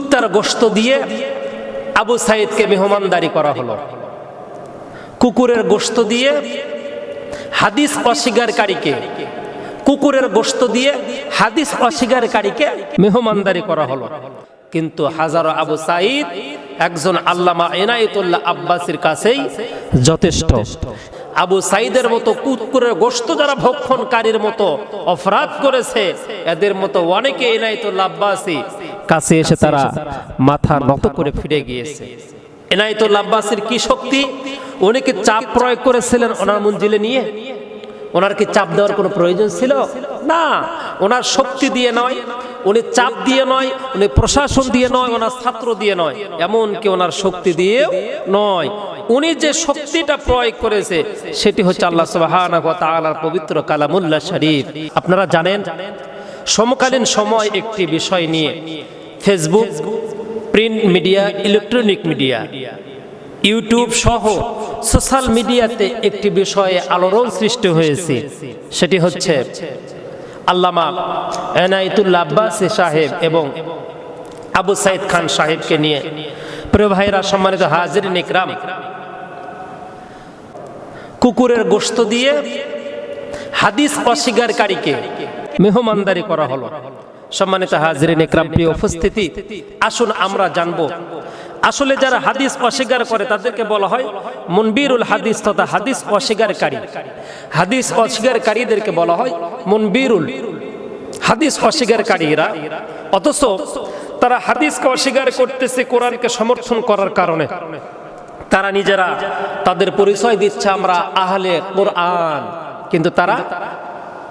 কুত্তার গোশত দিয়ে আবু সাইদকে মেহমানদারি করা হলো। কুকুরের গোশত দিয়ে হাদিস অস্বীকারীকে, কুকুরের গোশত দিয়ে হাদিস অস্বীকারীকে মেহমানদারি করা হলো। কিন্তু হাজারো আবু সাইদ একজন আল্লামা এনায়েতুল্লাহ আব্বাসির কাছেই যথেষ্ট। আবু সাইদের মতো কুকুরের গোশত যারা ভক্ষণকারীর মতো অপরাধ করেছে, এদের মতো অনেকে এনায়েতুল্লাহ আব্বাসি কাছে এসে তারা মাথা নত করে ফিরে গিয়েছে। এনায়েতুল আব্বাসের কি শক্তি? উনি কি চাপ প্রয়োগ করেছিলেন ওনার মঞ্জিলে নিয়ে? ওনার কি চাপ দেওয়ার কোনো প্রয়োজন ছিল? না। ওনার শক্তি দিয়ে নয় উনি চাপ দিয়ে নয় উনি প্রশাসন দিয়ে নয় ওনার ছাত্র দিয়ে নয় এমন কি ওনার শক্তি দিয়ে নয়। উনি যে শক্তিটা প্রয়োগ করেছে সেটি হচ্ছে আল্লাহ সুবহানাহু ওয়া তাআলার পবিত্র কালামুল্লাহ শরীফ। আপনারা জানেন সমকালীন সময় একটি বিষয় নিয়ে Facebook, print media, electronic media, YouTube সহ সোশ্যাল মিডিয়াতে একটি বিষয়ে আলোড়ন সৃষ্টি হয়েছে। সেটি হচ্ছে আল্লামা এনায়েতুল্লাহ আব্বাসী সাহেব এবং আবু সাইদ খান সাহেবকে নিয়ে। প্রিয় ভাইরা সম্মানিত হাজির ইকরাম কুকুরের গোশত দিয়ে হাদিস অস্বীকারীকে মেহমানদারি করা হলো। সম্মানিত হাজিরিন একরাম উপস্থিতি, আসুন আমরা জানব। আসলে যারা হাদিস অস্বীকার করে, তাদেরকে বলা হয় মুনবিরুল হাদিস তথা হাদিস অস্বীকারী। হাদিস অস্বীকারীদেরকে বলা হয় মুনবিরুল হাদিস অস্বীকারীরা। অথচ তারা হাদিসকে অস্বীকার করতেছে কোরআনকে সমর্থন করার কারণে। তারা নিজেরা তাদের পরিচয় দিচ্ছে আমরা আহলে কোরআন। কিন্তু তারা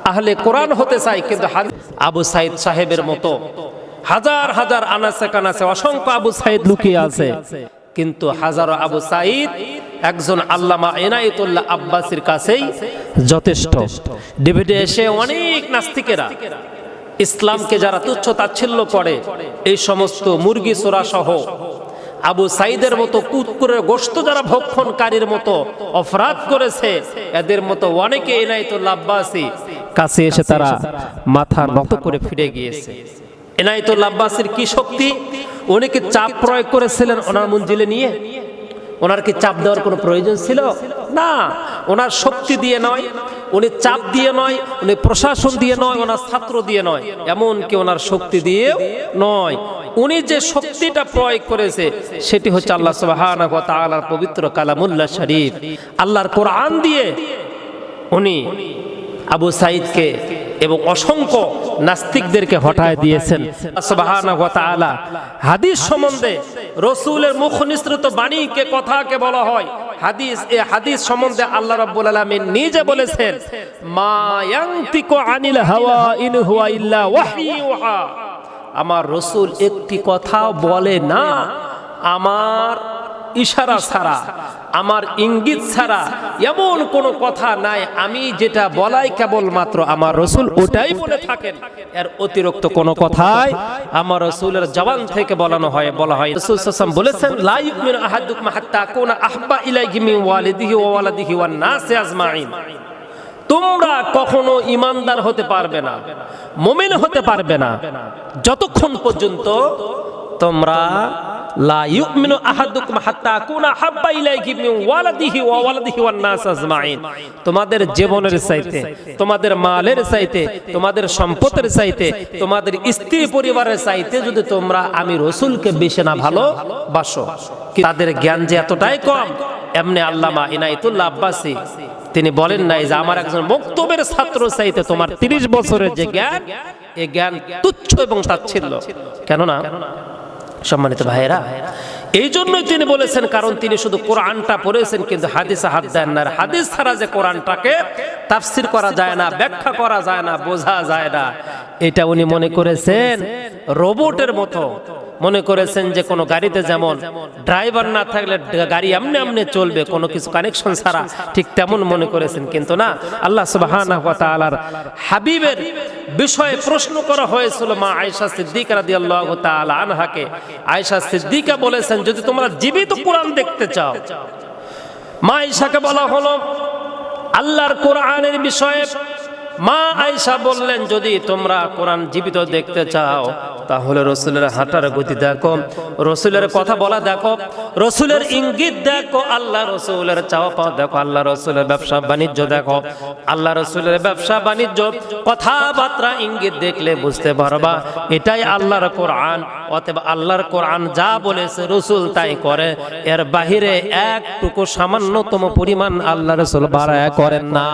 আহলে কোরআন হতে চায় কিন্তু আবু সাইদ সাহেবের মতো হাজার হাজার আনাসে কানাসে অসংখ্য আবু সাইদ লুকিয়ে আছে। কিন্তু হাজারো আবু সাইদ একজন আল্লামা এনায়েতুল্লাহ আব্বাসির কাছেই যথেষ্ট। ডিভিডে এসে অনেক নাস্তিকেরা ইসলামকে যারা তুচ্ছ তাচ্ছিল্য করে, এই সমস্ত মুরগি চোরা সহ আবু সাইদের মতো কুকুরের গোশত যারা ভক্ষণকারীর মতো অপরাধ করেছে, এদের মতো অনেকে এনায়তুল্লাহ আব্বাসী কাছে এসে তারা মাথা নত করে ফিরে গিয়েছে। এনায়তুল্লাহ আব্বাসীর কি শক্তি? উনি কি চাপ প্রয়োগ করেছিলেন ওনার মঞ্জিলে নিয়ে? ওনার কি চাপ দেওয়ার কোনো প্রয়োজন ছিল? না ওনার শক্তি দিয়ে নয় উনি চাপ দিয়ে নয় উনি প্রশাসন দিয়ে নয় ওনার ছাত্র দিয়ে নয় এমন কি ওনার শক্তি দিয়ে নয়। উনি যে শক্তিটা প্রয়োগ করেছে সেটি হচ্ছে আল্লাহ সুবহানাহু ওয়া তাআলার পবিত্র কালামুল্লাহ শরীফ। আল্লাহর কোরআন দিয়ে উনি আবু সাইদকে এবং অসংখ্য নাস্তিকদেরকে হটায় দিয়েছেন। ওয়া হাদিস সম্বন্ধে রসুলের মুখ নিঃসৃত বাণীকে, কথাকে বলা হয়। হাদিস, এ হাদিস সম্বন্ধে আল্লাহ রাব্বুল আলামিন নিজে বলেছেন, মা ইয়ানতিকু আনিল হাওয়া ইন হুয়া ইল্লা ওয়াহয়ুহা আমার রসুল একটি কথা বলে না। আমার ইশারা ছাড়া, আমার ইঙ্গিত ছাড়া এমন কোনো কথা নাই। আমি যেটা বলাই কেবল মাত্র আমার রসুল ওটাই বলে থাকেন। এর অতিরিক্ত কোনো কথাই আমার রসুলের জবান থেকে বলানো হয়, বলা হয়। রসুল সাল্লাল্লাহু বলেছেন, লা ইউমিনু আহাদুকুম হাত্তা কুনা আহবা ইলাইহি মিন ওয়ালিদিহি ওয়া ওয়ালাদিহি ওয়ান নাসি আজমাইন তোমরা কখনো ইমানদার হতে পারবে না, মুমিন হতে পারবে না। যতক্ষণ পর্যন্ত তোমরা লা ইউমিনু আহাদুকুম হাত্তা কুনা হাব্বা ইলাইহি মিন ওয়ালাদিহি ওয়া ওয়ালাদিহি ওয়ান নাস আজমাইন। তোমাদের জীবনের চাইতে, তোমাদের মালের চাইতে, তোমাদের সম্পদের চাইতে, তোমাদের স্ত্রী পরিবারের চাইতে যদি তোমরা আমি রসুলকে বেশি না ভালো বাসো তাদের জ্ঞান যে এতটাই কম? এমনি আল্লামা ইনাইতুল্লাহ আব্বাসী, তিনি বলেন নাই যে আমার একজন বক্তব্যের ছাত্র চাইতে তোমার তিরিশ বছরের যে জ্ঞান এই জ্ঞান তুচ্ছ এবং তাচ্ছিল্য। কেননা সম্মানিত ভাইয়েরা এই জন্যই তিনি বলেছেন, কারণ তিনি শুধু কোরআনটা পড়েছেন, কিন্তু হাদিস হাত দেন না। হাদিস ছাড়া যে কোরআনটাকে তাফসির করা যায় না, ব্যাখ্যা করা যায় না, বোঝা যায় না, এটা উনি মনে করেছেন, রোবটের মতো। মনে করেছেন যে কোনো গাড়িতে যেমন ড্রাইভার না থাকলে গাড়ি এমনি এমনি চলবে, কোনো কিছু কানেকশন ছাড়া ঠিক তেমন মনে করেছেন। কিন্তু না, আল্লাহ তাআলার হাবিবের বিষয়ে প্রশ্ন করা হয়েছিল মা আয়েশা সিদ্দিকা রাদিয়াল্লাহু তাআলা আনহাকে। আয়েশা সিদ্দিকা বলেছেন, যদি তোমরা জীবিত কোরআন দেখতে চাও, মা আয়েশাকে বলা হলো, আল্লাহর কোরআনের বিষয়ে মা আয়সা বললেন, যদি তোমরা কোরআন জীবিত দেখতে চাও, তাহলে রসুলের হাঁটার গতি দেখো, রসুলের কথা বলা দেখো, রসুলের ইঙ্গিত দেখো, আল্লাহ রসুলের চাওয়া পাওয়া দেখো, আল্লাহ রসুলের ব্যবসা বাণিজ্য দেখো, আল্লাহ রসুলের ব্যবসা বাণিজ্য, কথাবার্তা ইঙ্গিত দেখলে বুঝতে পারবা, এটাই আল্লাহর কোরআন, অতএব আল্লাহর কোরআন যা বলেছে রসুল তাই করে, এর বাহিরে একটুকু সামান্যতম পরিমাণ আল্লাহ রসুল বাড়ায় করেন না।